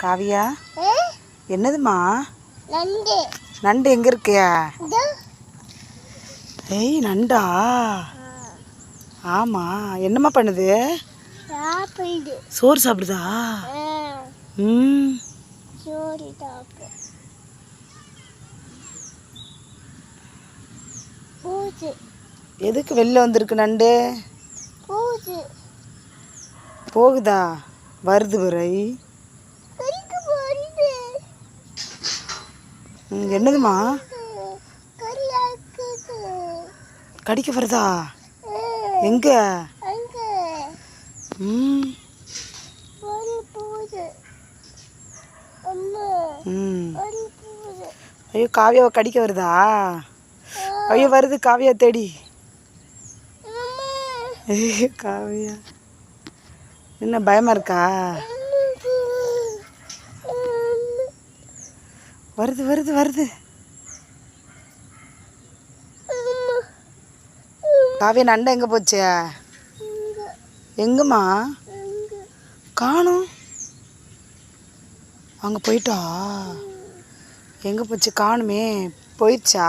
காவியா? என்னதுமா நண்டு. நண்டு எங்கே இருக்கு இதோ. ஏய் நண்டா? ஆமாம் என்னம்மா பண்ணுது? சோறு சாப்பிடுதா? ம். எதுக்கு வெளில வந்திருக்கு நண்டு? போகுதா? வருது வரை. என்னதுமா கடிக்க வருதா எங்க? ம். ஐயோ காவியாவை கடிக்க வருதா? ஐயோ வருது காவியா தேடி. ஐயோ காவியா. என்ன பயமா இருக்கா? வருது வருது வருது. காவியன் நண்டை எங்கே போச்சு? எங்கம்மா? காணும். அங்கே போயிட்டா? எங்கே போச்சு? காணுமே. போயிடுச்சா?